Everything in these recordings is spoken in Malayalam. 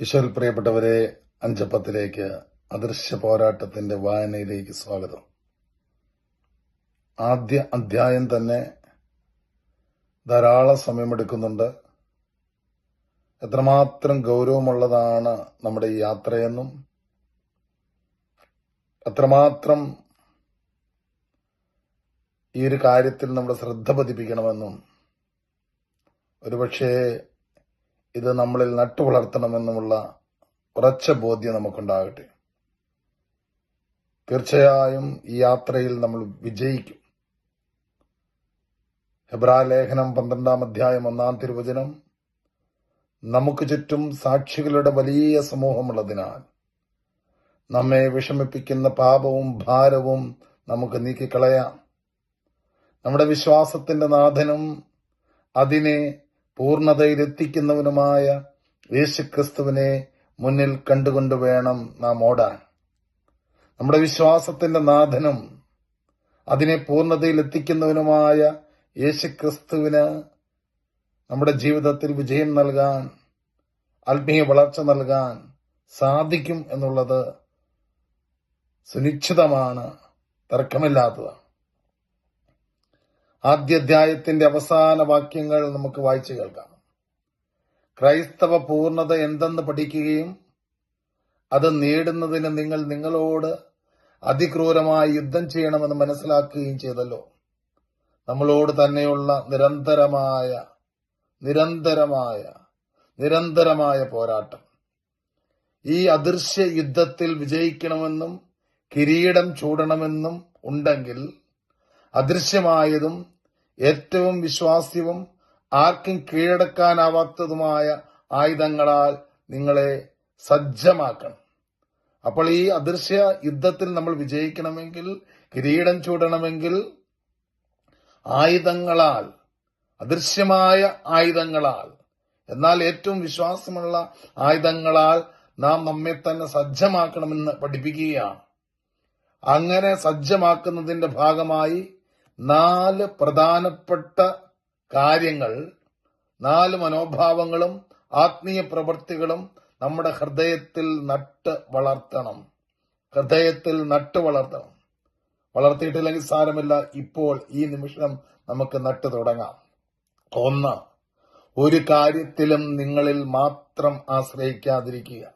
ഈശ്വരിൽ പ്രിയപ്പെട്ടവരെ അഞ്ചപ്പത്തിലേക്ക് അദൃശ്യ പോരാട്ടത്തിന്റെ വായനയിലേക്ക് സ്വാഗതം. ആദ്യ അധ്യായം തന്നെ ധാരാളം സമയമെടുക്കുന്നുണ്ട്. എത്രമാത്രം ഗൗരവമുള്ളതാണ് നമ്മുടെ ഈ യാത്രയെന്നും എത്രമാത്രം ഈ ഒരു കാര്യത്തിൽ നമ്മുടെ ശ്രദ്ധ പതിപ്പിക്കണമെന്നും. ഒരുപക്ഷേ ഇത് നമ്മളിൽ നട്ടുവളർത്തണമെന്നുമുള്ള ഉറച്ച ബോധ്യം നമുക്കുണ്ടാകട്ടെ. തീർച്ചയായും ഈ യാത്രയിൽ നമ്മൾ വിജയിക്കും. ഹെബ്രാ ലേഖനം പന്ത്രണ്ടാം അധ്യായം ഒന്നാം തിരുവചനം നമുക്ക് ചുറ്റും സാക്ഷികളുടെ വലിയ സമൂഹമുള്ളതിനാൽ നമ്മെ വിഷമിപ്പിക്കുന്ന പാപവും ഭാരവും നമുക്ക് നീക്കിക്കളയാം. നമ്മുടെ വിശ്വാസത്തിന്റെ നാഥനും അതിനെ പൂർണതയിലെത്തിക്കുന്നവനുമായ യേശുക്രിസ്തുവിനെ മുന്നിൽ കണ്ടുകൊണ്ട് വേണം നാം ഓടാൻ. നമ്മുടെ വിശ്വാസത്തിന്റെ നാഥനും അതിനെ പൂർണതയിലെത്തിക്കുന്നവനുമായ യേശുക്രിസ്തുവിന് നമ്മുടെ ജീവിതത്തിൽ വിജയം നൽകാൻ ആത്മീയ വളർച്ച നൽകാൻ സാധിക്കും എന്നുള്ളത് സുനിശ്ചിതമാണ് തർക്കമില്ലാത്തതാണ്. ആദ്യ അധ്യായത്തിന്റെ അവസാന വാക്യങ്ങൾ നമുക്ക് വായിച്ചു കേൾക്കാം. ക്രൈസ്തവ പൂർണത എന്തെന്ന് പഠിക്കുകയും അത് നേടുന്നതിന് നിങ്ങൾ നിങ്ങളോട് അതിക്രൂരമായി യുദ്ധം ചെയ്യണമെന്ന് മനസ്സിലാക്കുകയും ചെയ്തല്ലോ. നമ്മളോട് തന്നെയുള്ള നിരന്തരമായ നിരന്തരമായ നിരന്തരമായ പോരാട്ടം. ഈ അദൃശ്യ യുദ്ധത്തിൽ വിജയിക്കണമെന്നും കിരീടം ചൂടണമെന്നും ഉണ്ടെങ്കിൽ അദൃശ്യമായതും ഏറ്റവും വിശ്വാസ്യവും ആർക്കും കീഴടക്കാനാവാത്തതുമായ ആയുധങ്ങളാൽ നിങ്ങളെ സജ്ജമാക്കണം. അപ്പോൾ ഈ അദൃശ്യ യുദ്ധത്തിൽ നമ്മൾ വിജയിക്കണമെങ്കിൽ കിരീടം ചൂടണമെങ്കിൽ ആയുധങ്ങളാൽ അദൃശ്യമായ ആയുധങ്ങളാൽ എന്നാൽ ഏറ്റവും വിശ്വാസമുള്ള ആയുധങ്ങളാൽ നാം നമ്മെ തന്നെ സജ്ജമാക്കണമെന്ന് പഠിപ്പിക്കുകയാണ്. അങ്ങനെ സജ്ജമാക്കുന്നതിന്റെ ഭാഗമായി നാല് പ്രധാനപ്പെട്ട കാര്യങ്ങൾ നാല് മനോഭാവങ്ങളും ആത്മീയ പ്രവൃത്തികളും നമ്മുടെ ഹൃദയത്തിൽ നട്ട് വളർത്തണം. ഹൃദയത്തിൽ നട്ട് വളർത്തണം. വളർത്തിയിട്ടില്ലെങ്കിൽ സാരമില്ല. ഇപ്പോൾ ഈ നിമിഷം നമുക്ക് നട്ട് തുടങ്ങാം. ഒന്ന് ഒരു കാര്യത്തിലും നിങ്ങളിൽ മാത്രം ആശ്രയിക്കാതിരിക്കുക.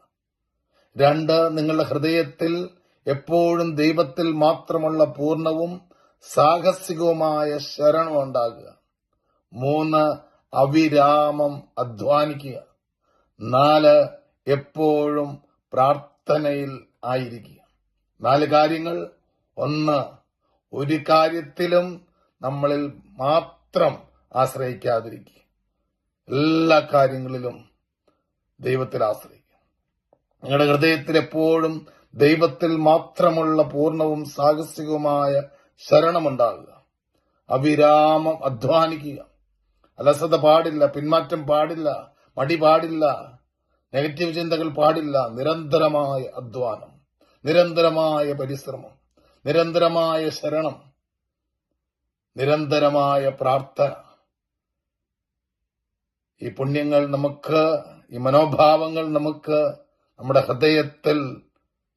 രണ്ട് നിങ്ങളുടെ ഹൃദയത്തിൽ എപ്പോഴും ദൈവത്തിൽ മാത്രമുള്ള പൂർണവും സാഹസികവുമായ ശരണം ഉണ്ടാകുക. മൂന്ന് അവിരാമം അധ്വാനിക്കുക. നാല് എപ്പോഴും പ്രാർത്ഥനയിൽ ആയിരിക്കുക. നാല് കാര്യങ്ങൾ. ഒന്ന് ഒരു കാര്യത്തിലും നമ്മളിൽ മാത്രം ആശ്രയിക്കാതിരിക്കുക. എല്ലാ കാര്യങ്ങളിലും ദൈവത്തിൽ ആശ്രയിക്കുക. നിങ്ങളുടെ ഹൃദയത്തിൽ എപ്പോഴും ദൈവത്തിൽ മാത്രമുള്ള പൂർണവും സാഹസികവുമായ ശരണമുണ്ടാകുക. അവിരാമം അധ്വാനിക്കുക. അലസത പാടില്ല പിന്മാറ്റം പാടില്ല മടി പാടില്ല നെഗറ്റീവ് ചിന്തകൾ പാടില്ല നിരന്തരമായ അധ്വാനം നിരന്തരമായ പരിശ്രമം നിരന്തരമായ ശരണം നിരന്തരമായ പ്രാർത്ഥന. ഈ പുണ്യങ്ങൾ നമുക്ക് ഈ മനോഭാവങ്ങൾ നമുക്ക് നമ്മുടെ ഹൃദയത്തിൽ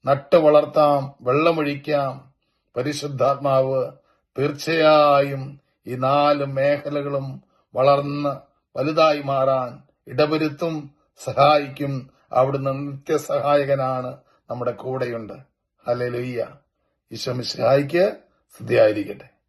നട്ടു വളർത്താം വെള്ളമൊഴിക്കാം പരിശുദ്ധാത്മാവ് തീർച്ചയായും ഈ നാല് മേഖലകളും വളർന്ന് വലുതായി മാറാൻ ഇടവരുത്തും സഹായിക്കും. അവിടുന്ന് നിത്യസഹായകനാണ് നമ്മുടെ കൂടെയുണ്ട്. ഹലലുയ്യ ഈശോ മിശിഹായിക്ക് സ്തുതിയായിരിക്കട്ടെ.